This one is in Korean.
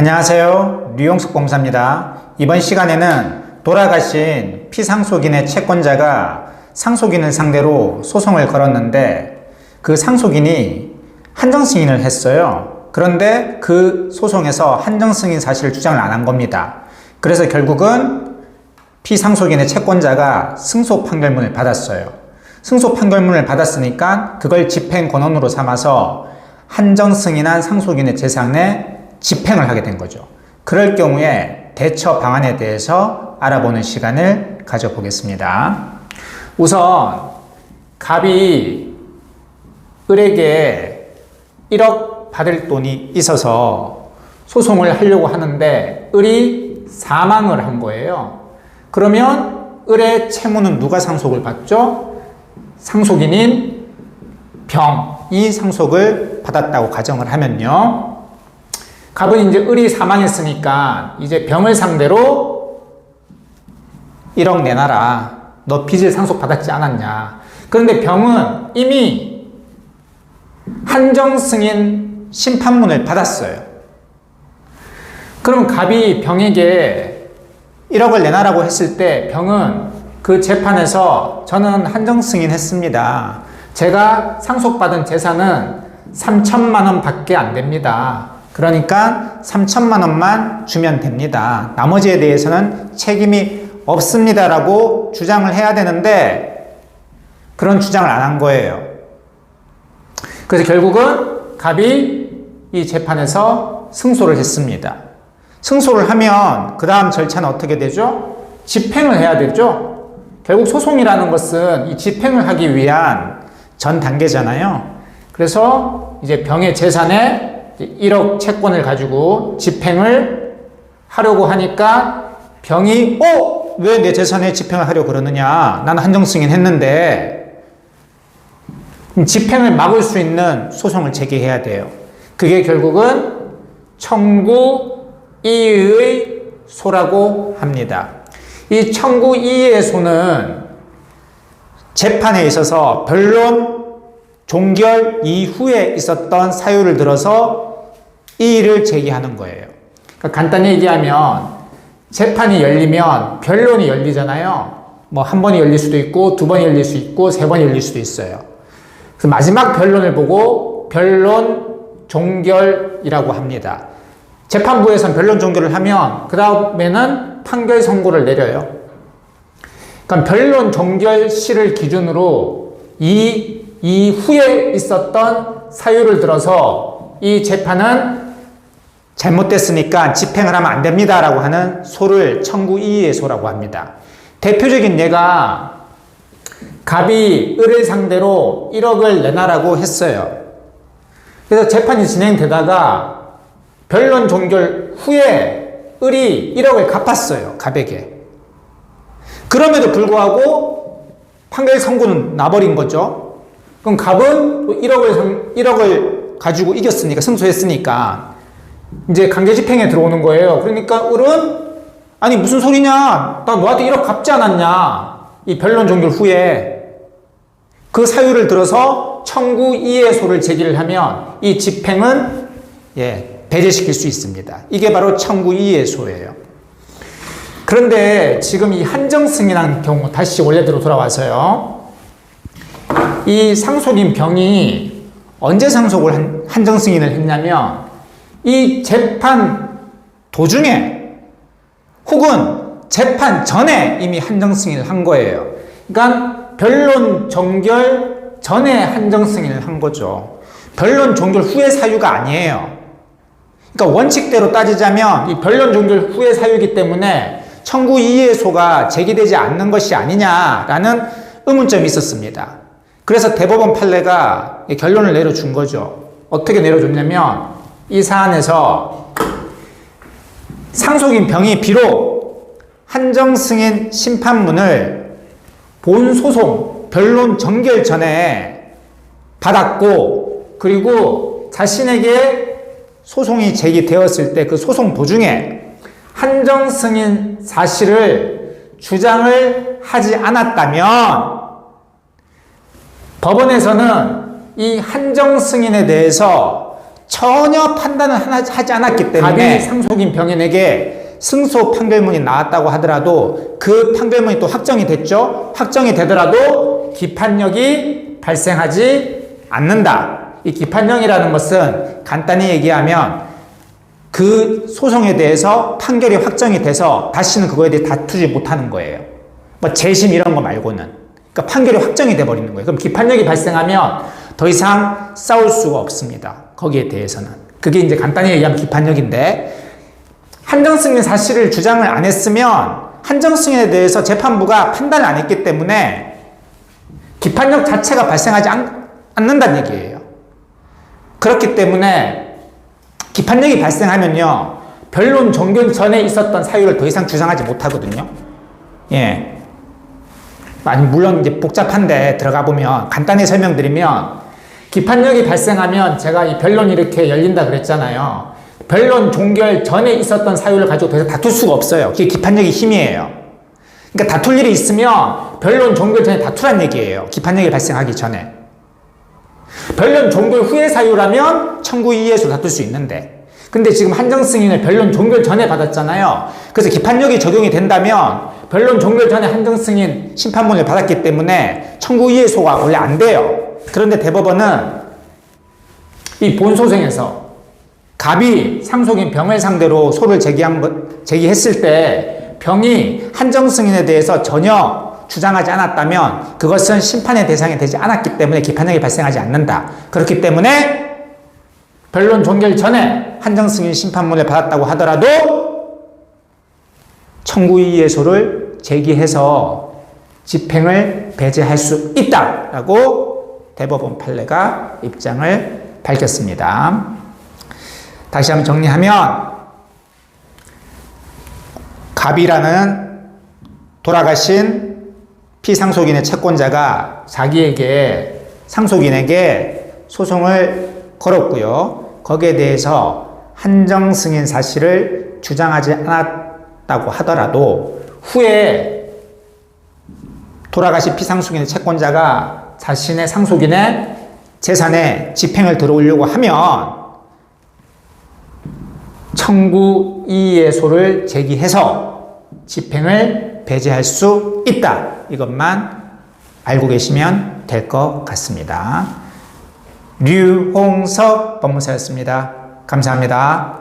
안녕하세요. 류용숙 검사입니다. 이번 시간에는 돌아가신 피상속인의 채권자가 상속인을 상대로 소송을 걸었는데 그 상속인이 한정 승인을 했어요. 그런데 그 소송에서 한정 승인 사실을 주장을 안 한 겁니다. 그래서 결국은 피상속인의 채권자가 승소 판결문을 받았어요. 승소 판결문을 받았으니까 그걸 집행 권한으로 삼아서 한정 승인한 상속인의 재산에 집행을 하게 된 거죠. 그럴 경우에 대처 방안에 대해서 알아보는 시간을 가져보겠습니다. 우선 갑이 을에게 1억 받을 돈이 있어서 소송을 하려고 하는데 을이 사망을 한 거예요. 그러면 을의 채무는 누가 상속을 받죠? 상속인인 병이 상속을 받았다고 가정을 하면요. 갑은 이제 을이 사망했으니까 이제 병을 상대로 1억 내놔라. 너 빚을 상속받았지 않았냐. 그런데 병은 이미 한정 승인 심판문을 받았어요. 그럼 갑이 병에게 1억을 내놔라고 했을 때 병은 그 재판에서 저는 한정 승인했습니다. 제가 상속받은 재산은 3천만 원 밖에 안 됩니다. 그러니까 3천만 원만 주면 됩니다. 나머지에 대해서는 책임이 없습니다라고 주장을 해야 되는데 그런 주장을 안 한 거예요. 그래서 결국은 갑이 이 재판에서 승소를 했습니다. 승소를 하면 그 다음 절차는 어떻게 되죠? 집행을 해야 되죠? 결국 소송이라는 것은 이 집행을 하기 위한 전 단계잖아요. 그래서 이제 병의 재산에 1억 채권을 가지고 집행을 하려고 하니까 병이 어? 왜 내 재산에 집행을 하려고 그러느냐? 나는 한정승인 했는데 집행을 막을 수 있는 소송을 제기해야 돼요. 그게 결국은 청구 이의 소라고 합니다. 이 청구 이의 소는 재판에 있어서 변론 종결 이후에 있었던 사유를 들어서 이의를 제기하는 거예요. 그러니까 간단히 얘기하면 재판이 열리면 변론이 열리잖아요. 뭐 한 번이 열릴 수도 있고 두 번이 열릴 수 있고 세 번이 열릴 수도 있어요. 그래서 마지막 변론을 보고 변론 종결이라고 합니다. 재판부에서는 변론 종결을 하면 그 다음에는 판결 선고를 내려요. 그러니까 변론 종결 시를 기준으로 이 이후에 있었던 사유를 들어서 이 재판은 잘못됐으니까 집행을 하면 안 됩니다라고 하는 소를 청구 이의의 소라고 합니다. 대표적인 예가 갑이 을을 상대로 1억을 내놔라고 했어요. 그래서 재판이 진행되다가 변론 종결 후에 을이 1억을 갚았어요. 갑에게. 그럼에도 불구하고 판결 선고는 나버린 거죠. 그럼 갑은 1억을, 1억을 가지고 이겼으니까, 승소했으니까, 이제 강제 집행에 들어오는 거예요. 그러니까 을은, 아니, 무슨 소리냐? 나 너한테 1억 갚지 않았냐? 이 변론 종결 후에. 그 사유를 들어서 청구 이해소를 제기를 하면 이 집행은, 예, 배제시킬 수 있습니다. 이게 바로 청구 이해소예요. 그런데 지금 이 한정 승인한 경우 다시 원래대로 돌아와서요. 이 상속인 병이 언제 상속을 한, 한정 승인을 했냐면 이 재판 도중에 혹은 재판 전에 이미 한정 승인을 한 거예요. 그러니까 변론 종결 전에 한정 승인을 한 거죠. 변론 종결 후의 사유가 아니에요. 그러니까 원칙대로 따지자면 이 변론 종결 후의 사유이기 때문에 청구 이해소가 제기되지 않는 것이 아니냐라는 의문점이 있었습니다. 그래서 대법원 판례가 결론을 내려준 거죠. 어떻게 내려줬냐면 이 사안에서 상속인 병이 비록 한정 승인 심판문을 본 소송 변론 전결 전에 받았고 그리고 자신에게 소송이 제기되었을 때 그 소송 도중에 한정 승인 사실을 주장을 하지 않았다면 법원에서는 이 한정 승인에 대해서 전혀 판단을 하지 않았기 때문에 상속인 병인에게 승소 판결문이 나왔다고 하더라도 그 판결문이 또 확정이 됐죠. 확정이 되더라도 기판력이 발생하지 않는다. 이 기판력이라는 것은 간단히 얘기하면 그 소송에 대해서 판결이 확정이 돼서 다시는 그거에 대해 다투지 못하는 거예요. 뭐 재심 이런 거 말고는. 그러니까 판결이 확정이 돼 버리는 거예요. 그럼 기판력이 발생하면 더 이상 싸울 수가 없습니다. 거기에 대해서는. 그게 이제 간단히 얘기하면 기판력인데 한정승인 사실을 주장을 안 했으면 한정승인에 대해서 재판부가 판단을 안 했기 때문에 기판력 자체가 발생하지 않, 않는다는 얘기예요. 그렇기 때문에 기판력이 발생하면요. 변론 종결 전에 있었던 사유를 더 이상 주장하지 못하거든요. 예. 아니, 물론 이제 복잡한데 들어가 보면 간단히 설명드리면 기판력이 발생하면 제가 이 변론이 이렇게 열린다 그랬잖아요. 변론 종결 전에 있었던 사유를 가지고 더 이상 다툴 수가 없어요. 그게 기판력의 힘이에요. 그러니까 다툴 일이 있으면 변론 종결 전에 다투란 얘기예요. 기판력이 발생하기 전에. 변론 종결 후의 사유라면 청구 이해에서 다툴 수 있는데 근데 지금 한정 승인을 변론 종결 전에 받았잖아요. 그래서 기판력이 적용이 된다면 변론 종결 전에 한정 승인 심판문을 받았기 때문에 청구 이해소가 원래 안 돼요. 그런데 대법원은 이 본소생에서 갑이 상속인 병을 상대로 소를 제기한 것, 제기했을 때 병이 한정 승인에 대해서 전혀 주장하지 않았다면 그것은 심판의 대상이 되지 않았기 때문에 기판력이 발생하지 않는다. 그렇기 때문에 변론 종결 전에 한정 승인 심판문을 받았다고 하더라도 청구이의소를 제기해서 집행을 배제할 수 있다라고 대법원 판례가 입장을 밝혔습니다. 다시 한번 정리하면 갑이라는 돌아가신 피상속인의 채권자가 자기에게 상속인에게 소송을 걸었고요. 거기에 대해서 한정 승인 사실을 주장하지 않았다고 하더라도 후에 돌아가신 피상속인의 채권자가 자신의 상속인의 재산에 집행을 들어오려고 하면 청구 이의소를 제기해서 집행을 배제할 수 있다. 이것만 알고 계시면 될 것 같습니다. 류홍석 법무사였습니다. 감사합니다.